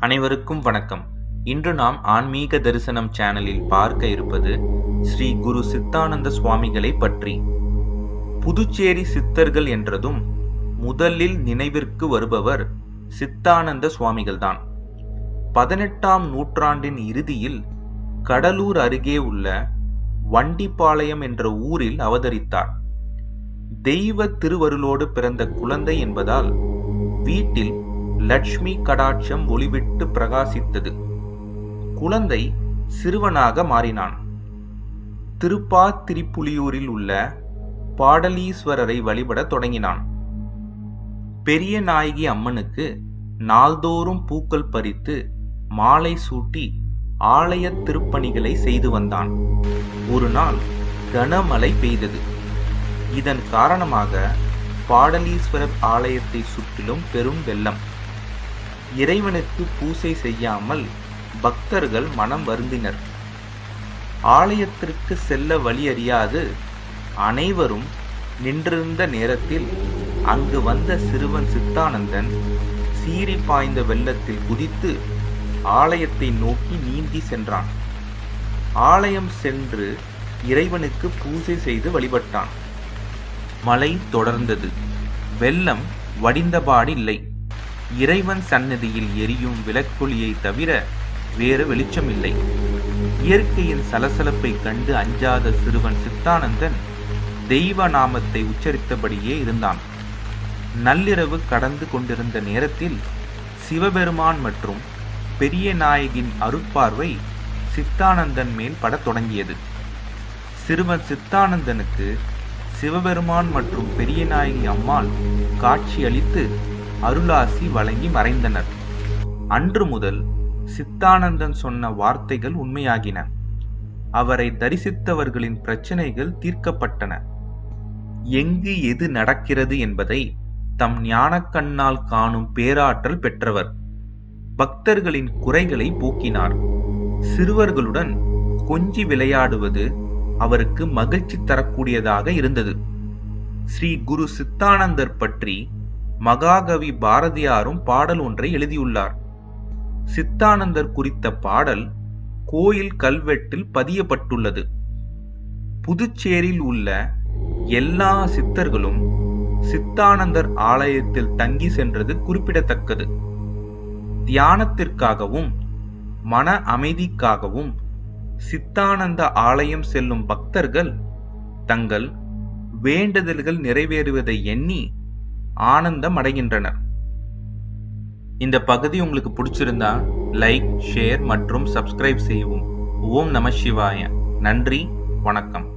அனைவருக்கும் வணக்கம். இன்று நாம் ஆன்மீக தரிசனம் சேனலில் பார்க்க இருப்பது ஸ்ரீ குரு சித்தானந்த சுவாமிகளை பற்றி. புதுச்சேரி சித்தர்கள் என்றதும் முதலில் நினைவிற்கு வருபவர் சித்தானந்த சுவாமிகள்தான். பதினெட்டாம் நூற்றாண்டின் இறுதியில் கடலூர் அருகே உள்ள வண்டிப்பாளையம் என்ற ஊரில் அவதரித்தார். தெய்வ திருவருளோடு பிறந்த குழந்தை என்பதால் வீட்டில் லட்சுமி கடாட்சம் ஒளிவிட்டு பிரகாசித்தது. குழந்தை சிறுவனாக மாறினான். திருப்பாத்திரிப்புலியூரில் உள்ள பாடலீஸ்வரரை வழிபடத் தொடங்கினான். பெரிய நாயகி அம்மனுக்கு நாள்தோறும் பூக்கள் பறித்து மாலை சூட்டி ஆலய திருப்பணிகளை செய்து வந்தான். ஒரு நாள் கனமழை பெய்தது. இதன் காரணமாக பாடலீஸ்வரர் ஆலயத்தை சுற்றிலும் பெரும் வெள்ளம். இறைவனுக்கு பூசை செய்யாமல் பக்தர்கள் மனம் வருந்தினர். ஆலயத்திற்கு செல்ல வழி அறியாது. அனைவரும் நின்றிருந்த நேரத்தில் அங்கு வந்த சிறுவன் சித்தானந்தன் சீறி பாய்ந்த வெள்ளத்தில் குதித்து ஆலயத்தை நோக்கி நீந்தி சென்றான். ஆலயம் சென்று இறைவனுக்கு பூஜை செய்து வழிபட்டான். மழை தொடர்ந்தது. வெள்ளம் வடிந்தபாடில்லை. இறைவன் சந்நிதியில் எரியும் விளக்கொளியை தவிர வேறு வெளிச்சமில்லை. இயற்கையின் சலசலப்பை கண்டு அஞ்சாத சிறுவன் சித்தானந்தன் தெய்வ நாமத்தை உச்சரித்தபடியே இருந்தான். நள்ளிரவு கடந்து கொண்டிருந்த நேரத்தில் சிவபெருமான் மற்றும் பெரிய நாயகின் அருட்பார்வை சித்தானந்தன் மேல் படத் தொடங்கியது. சிறுவன் சித்தானந்தனுக்கு சிவபெருமான் மற்றும் பெரிய நாயகி அம்மாள் காட்சியளித்து அருளாசி வழங்கி மறைந்தனர். அன்று முதல் சித்தானந்தன் சொன்ன வார்த்தைகள் உண்மையாகின. அவரை தரிசித்தவர்களின் பிரச்சனைகள் தீர்க்கப்பட்டன. எங்கு எது நடக்கிறது என்பதை தம் ஞானக்கண்ணால் காணும் பேராற்றல் பெற்றவர். பக்தர்களின் குறைகளை போக்கினார். சிறுவர்களுடன் கொஞ்சி விளையாடுவது அவருக்கு மகிழ்ச்சி தரக்கூடியதாக இருந்தது. ஸ்ரீ குரு சித்தானந்தர் பற்றி மகாகவி பாரதியாரும் பாடல் ஒன்றை எழுதியுள்ளார். சித்தானந்தர் குறித்த பாடல் கோயில் கல்வெட்டில் பதியப்பட்டுள்ளது. புதுச்சேரியில் உள்ள எல்லா சித்தர்களும் சித்தானந்தர் ஆலயத்தில் தங்கி சென்றது குறிப்பிடத்தக்கது. தியானத்திற்காகவும் மன அமைதிக்காகவும் சித்தானந்த ஆலயம் செல்லும் பக்தர்கள் தங்கள் வேண்டுதல்கள் நிறைவேறுவதை எண்ணி ஆனந்தம் அடைகின்றனர். இந்த பகுதி உங்களுக்கு பிடிச்சிருந்தா லைக் ஷேர் மற்றும் சப்ஸ்கிரைப் செய்யவும். ஓம் நம சிவாய. நன்றி வணக்கம்.